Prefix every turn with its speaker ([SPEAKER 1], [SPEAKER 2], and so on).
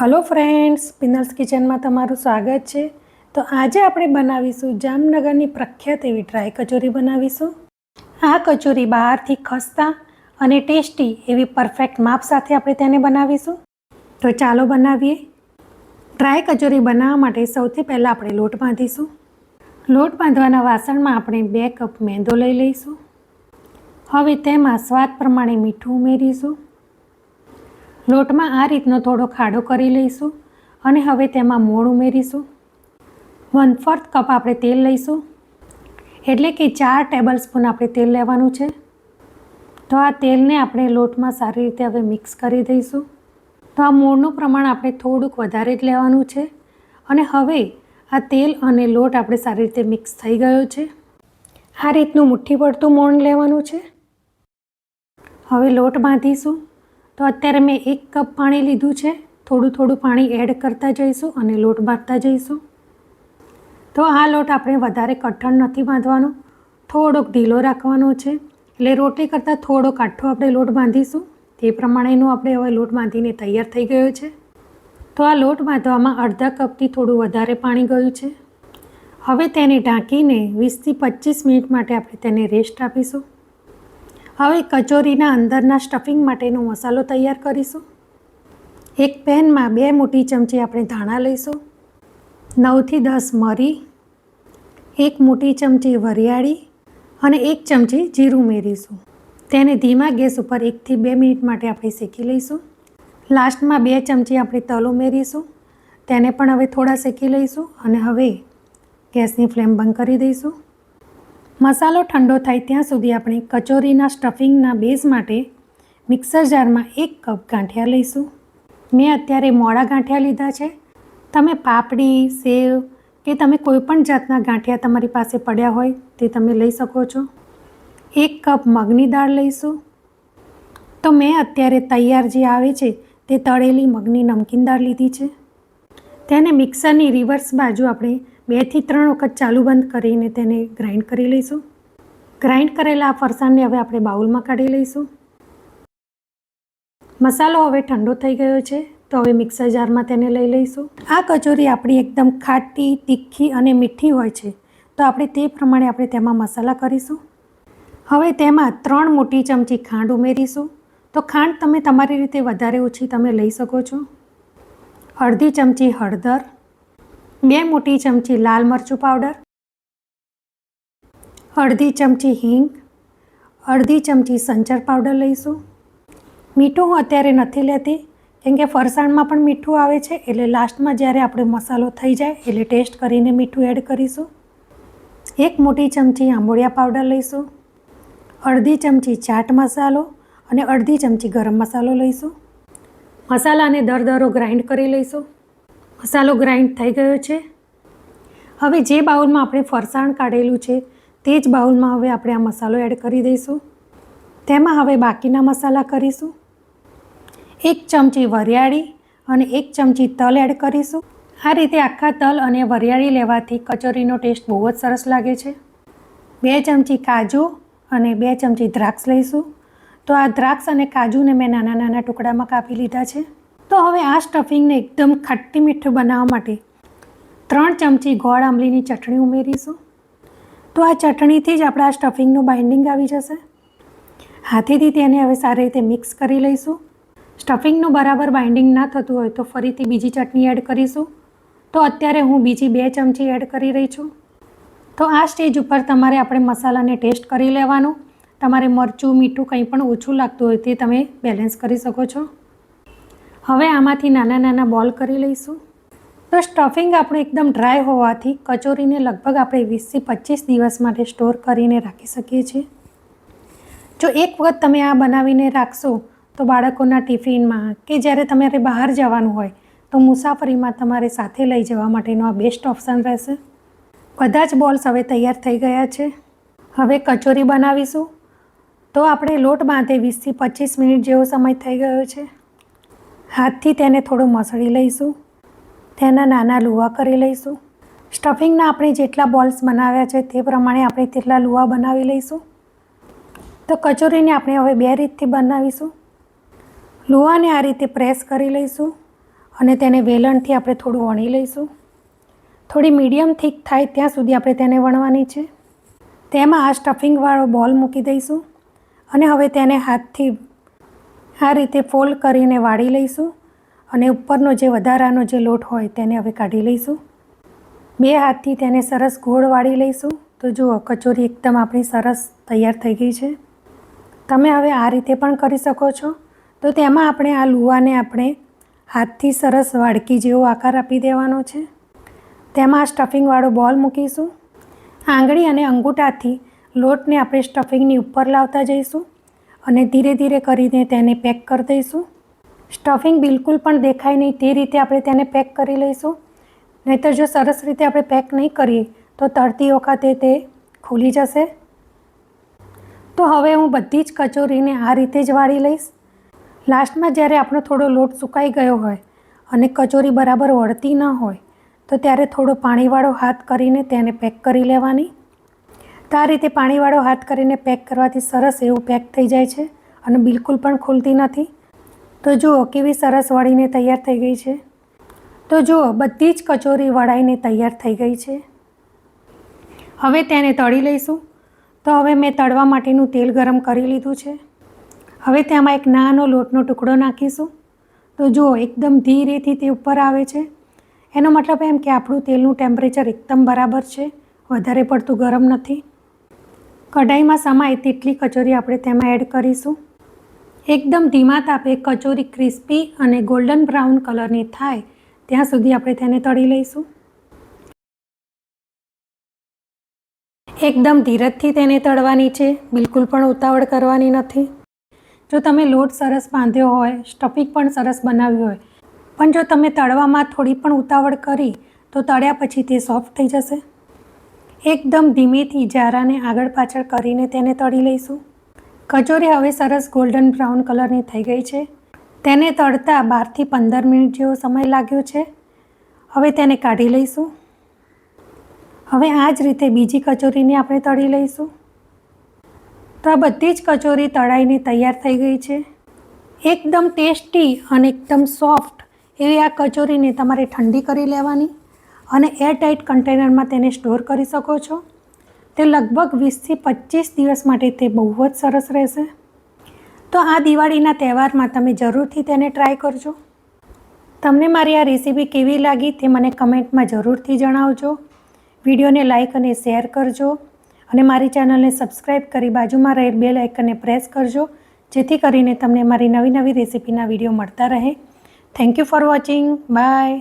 [SPEAKER 1] hello friends પિનલ્સ કિચનમાં તમારું સ્વાગત છે તો આજે આપણે બનાવીશું જામનગરની પ્રખ્યાત એવી ડ્રાય કચોરી બનાવીશું આ કચોરી બહારથી ખસ્તા અને ટેસ્ટી એવી પરફેક્ટ માપ સાથે આપણે તેને બનાવીશું તો ચાલો બનાવીએ ડ્રાય કચોરી બનાવવા માટે સૌથી પહેલાં આપણે લોટ બાંધીશું લોટ બાંધવાના વાસણમાં આપણે બે કપ મેંદો લઈ લઈશું હવે તેમાં સ્વાદ પ્રમાણે મીઠું ઉમેરીશું લોટમાં આ રીતનો થોડો ખાડો કરી લઈશું અને હવે તેમાં મોણ ઉમેરીશું વન ફોર્થ કપ આપણે તેલ લઈશું એટલે કે ચાર ટેબલ સ્પૂન આપણે તેલ લેવાનું છે તો આ તેલને આપણે લોટમાં સારી રીતે હવે મિક્સ કરી દઈશું તો આ મોળનું પ્રમાણ આપણે થોડુંક વધારે જ લેવાનું છે અને હવે આ તેલ અને લોટ આપણે સારી રીતે મિક્સ થઈ ગયો છે આ રીતનું મુઠ્ઠી પડતું મોણ લેવાનું છે હવે લોટ બાંધીશું તો અત્યારે મેં એક કપ પાણી લીધું છે થોડું થોડું પાણી એડ કરતા જઈશું અને લોટ બાંધતા જઈશું તો આ લોટ આપણે વધારે કઠણ નથી બાંધવાનો થોડોક ઢીલો રાખવાનો છે એટલે રોટલી કરતાં થોડો કાઠો આપણે લોટ બાંધીશું તે પ્રમાણેનું આપણે હવે લોટ બાંધીને તૈયાર થઈ ગયો છે તો આ લોટ બાંધવામાં અડધા કપથી થોડું વધારે પાણી ગયું છે હવે તેને ઢાંકીને વીસથી પચીસ મિનિટ માટે આપણે તેને રેસ્ટ આપીશું હવે કચોરીના અંદરના સ્ટફિંગ માટેનો મસાલો તૈયાર કરીશું એક પેનમાં બે મોટી ચમચી આપણે ધાણા લઈશું નવથી દસ મરી એક મોટી ચમચી વરિયાળી અને એક ચમચી જીરું મેરીશું તેને ધીમા ગેસ ઉપર એકથી બે મિનિટ માટે આપણે શેકી લઈશું લાસ્ટમાં બે ચમચી આપણે તલ ઉમેરીશું તેને પણ હવે થોડા શેકી લઈશું અને હવે ગેસની ફ્લેમ બંધ કરી દઈશું મસાલો ઠંડો થાય ત્યાં સુધી આપણે કચોરીના સ્ટફિંગના બેઝ માટે મિક્સર જારમાં એક કપ ગાંઠિયા લઈશું મેં અત્યારે મોડા ગાંઠિયા લીધા છે તમે પાપડી સેવ કે તમે કોઈપણ જાતના ગાંઠિયા તમારી પાસે પડ્યા હોય તે તમે લઈ શકો છો એક કપ મગની દાળ લઈશું તો મેં અત્યારે તૈયાર જે આવે છે તે તળેલી મગની નમકીન દાળ લીધી છે તેને મિક્સરની રિવર્સ બાજુ આપણે બેથી ત્રણ વખત ચાલુ બંધ કરીને તેને ગ્રાઇન્ડ કરી લઈશું ગ્રાઇન્ડ કરેલા આ ફરસાણને હવે આપણે બાઉલમાં કાઢી લઈશું મસાલો હવે ઠંડો થઈ ગયો છે તો હવે મિક્સર જારમાં તેને લઈ લઈશું આ કચોરી આપણી એકદમ ખાટી તીખી અને મીઠી હોય છે તો આપણે તે પ્રમાણે આપણે તેમાં મસાલા કરીશું હવે તેમાં ત્રણ મોટી ચમચી ખાંડ ઉમેરીશું તો ખાંડ તમે તમારી રીતે વધારે ઓછી તમે લઈ શકો છો અડધી ચમચી હળદર બે મોટી ચમચી લાલ મરચું પાવડર અડધી ચમચી હિંગ અડધી ચમચી સંચર પાવડર લઈશું મીઠું હું અત્યારે નથી લેતી કેમ કે ફરસાણમાં પણ મીઠું આવે છે એટલે લાસ્ટમાં જ્યારે આપણે મસાલો થઈ જાય એટલે ટેસ્ટ કરીને મીઠું એડ કરીશું એક મોટી ચમચી આંબોળિયા પાવડર લઈશું અડધી ચમચી ચાટ મસાલો અને અડધી ચમચી ગરમ મસાલો લઈશું મસાલાને દર દરો ગ્રાઇન્ડ કરી લઈશું મસાલો ગ્રાઇન્ડ થઈ ગયો છે હવે જે બાઉલમાં આપણે ફરસાણ કાઢેલું છે તે જ બાઉલમાં હવે આપણે આ મસાલો એડ કરી દઈશું તેમાં હવે બાકીના મસાલા કરીશું એક ચમચી વરિયાળી અને એક ચમચી તલ એડ કરીશું આ રીતે આખા તલ અને વરિયાળી લેવાથી કચોરીનો ટેસ્ટ બહુ જ સરસ લાગે છે બે ચમચી કાજુ અને બે ચમચી દ્રાક્ષ લઈશું તો આ દ્રાક્ષ અને કાજુને મેં નાના નાના ટુકડામાં કાપી લીધા છે તો હવે આ સ્ટફિંગને એકદમ ખટ્ટી મીઠું બનાવવા માટે ત્રણ ચમચી ગોળ આંબલીની ચટણી ઉમેરીશું તો આ ચટણીથી જ આપણા સ્ટફિંગનું બાઇન્ડિંગ આવી જશે હાથેથી તેને હવે સારી રીતે મિક્સ કરી લઈશું સ્ટફિંગનું બરાબર બાઇન્ડિંગ ના થતું હોય તો ફરીથી બીજી ચટણી એડ કરીશું તો અત્યારે હું બીજી બે ચમચી એડ કરી રહી છું તો આ સ્ટેજ ઉપર તમારે આપણે મસાલાને ટેસ્ટ કરી લેવાનું તમારે મરચું મીઠું કંઈ પણ ઓછું લાગતું હોય તે તમે બેલેન્સ કરી શકો છો હવે આમાંથી નાના નાના બોલ કરી લઈશું તો સ્ટફિંગ આપણું એકદમ ડ્રાય હોવાથી કચોરીને લગભગ આપણે વીસથી પચીસ દિવસ માટે સ્ટોર કરીને રાખી શકીએ છીએ જો એક વખત તમે આ બનાવીને રાખશો તો બાળકોના ટિફિનમાં કે જ્યારે તમારે બહાર જવાનું હોય તો મુસાફરીમાં તમારે સાથે લઈ જવા માટેનો આ બેસ્ટ ઓપ્શન રહેશે બધા જ બોલ્સ હવે તૈયાર થઈ ગયા છે હવે કચોરી બનાવીશું તો આપણે લોટ બાંધે વીસથી પચીસ મિનિટ જેવો સમય થઈ ગયો છે હાથથી તેને થોડું મસળી લઈશું તેના નાના લુવા કરી લઈશું સ્ટફિંગના આપણે જેટલા બોલ્સ બનાવ્યા છે તે પ્રમાણે આપણે તેટલા લુવા બનાવી લઈશું તો કચોરીને આપણે હવે બે રીતથી બનાવીશું લુવાને આ રીતે પ્રેસ કરી લઈશું અને તેને વેલણથી આપણે થોડું વણી લઈશું થોડી મીડિયમ થીક થાય ત્યાં સુધી આપણે તેને વણવાની છે તેમાં આ સ્ટફિંગવાળો બોલ મૂકી દઈશું અને હવે તેને હાથથી આ રીતે ફોલ્ડ કરીને વાળી લઈશું અને ઉપરનો જે વધારાનો જે લોટ હોય તેને હવે કાઢી લઈશું બે હાથથી તેને સરસ ગોળ વાળી લઈશું તો જુઓ કચોરી એકદમ આપણી સરસ તૈયાર થઈ ગઈ છે તમે હવે આ રીતે પણ કરી શકો છો તો તેમાં આપણે આ લુવાને આપણે હાથથી સરસ વાડકી જેવો આકાર આપી દેવાનો છે તેમાં આ સ્ટફિંગવાળો બોલ મૂકીશું આંગળી અને અંગૂઠાથી લોટને આપણે સ્ટફિંગની ઉપર લાવતા જઈશું અને ધીરે ધીરે કરીને તેને પેક કરી દઈશું સ્ટફિંગ બિલકુલ પણ દેખાય નહીં તે રીતે આપણે તેને પેક કરી લઈશું નહીંતર જો સરસ રીતે આપણે પેક નહીં કરીએ તો તરતી વખતે તે ખુલી જશે તો હવે હું બધી જ કચોરીને આ રીતે જ વાળી લઈશ લાસ્ટમાં જ્યારે આપણો થોડો લોટ સુકાઈ ગયો હોય અને કચોરી બરાબર વળતી ન હોય તો ત્યારે થોડો પાણીવાળો હાથ કરીને તેને પેક કરી લેવાની તો આ રીતે પાણીવાળો હાથ કરીને પેક કરવાથી સરસ એવું પેક થઈ જાય છે અને બિલકુલ પણ ખુલતી નથી તો જુઓ કેવી સરસ વળીને તૈયાર થઈ ગઈ છે તો જુઓ બધી જ કચોરી વળાઈને તૈયાર થઈ ગઈ છે હવે તેને તળી લઈશું તો હવે મેં તળવા માટેનું તેલ ગરમ કરી લીધું છે હવે તેમાં એક નાનો લોટનો ટુકડો નાખીશું તો જુઓ એકદમ ધીરેથી તે ઉપર આવે છે એનો મતલબ એમ કે આપણું તેલનું ટેમ્પરેચર એકદમ બરાબર છે વધારે પડતું ગરમ નથી કઢાઈમાં સમાય તેટલી કચોરી આપણે તેમાં એડ કરીશું એકદમ ધીમા તાપે કચોરી ક્રિસ્પી અને ગોલ્ડન બ્રાઉન કલરની થાય ત્યાં સુધી આપણે તેને તળી લઈશું એકદમ ધીરજથી તેને તળવાની છે બિલકુલ પણ ઉતાવળ કરવાની નથી જો તમે લોટ સરસ બાંધ્યો હોય સ્ટફિંગ પણ સરસ બનાવ્યું હોય પણ જો તમે તળવામાં થોડી પણ ઉતાવળ કરી તો તળ્યા પછી તે સોફ્ટ થઈ જશે એકદમ ધીમેથી જારાને આગળ પાછળ કરીને તેને તળી લઈશું કચોરી હવે સરસ ગોલ્ડન બ્રાઉન કલરની થઈ ગઈ છે તેને તળતા બારથી પંદર મિનિટ જેવો સમય લાગ્યો છે હવે તેને કાઢી લઈશું હવે આ જ રીતે બીજી કચોરીને આપણે તળી લઈશું તો આ બધી જ કચોરી તળાઈને તૈયાર થઈ ગઈ છે એકદમ ટેસ્ટી અને એકદમ સોફ્ટ એવી આ કચોરીને તમારે ઠંડી કરી લેવાની અને એરટાઇટ કન્ટેનરમાં તેને સ્ટોર કરી શકો છો તે લગભગ વીસથી પચીસ દિવસ માટે તે બહુ જ સરસ રહેશે તો આ દિવાળીના તહેવારમાં તમે જરૂરથી તેને ટ્રાય કરજો તમને મારી આ રેસીપી કેવી લાગી તે મને કમેન્ટમાં જરૂરથી જણાવજો વિડીયોને લાઇક અને શેર કરજો અને મારી ચેનલને સબસ્ક્રાઇબ કરી બાજુમાં રહેલ બેલ આઇકનને પ્રેસ કરજો જેથી કરીને તમને મારી નવી નવી રેસીપીના વિડીયો મળતા રહે thank you for watching by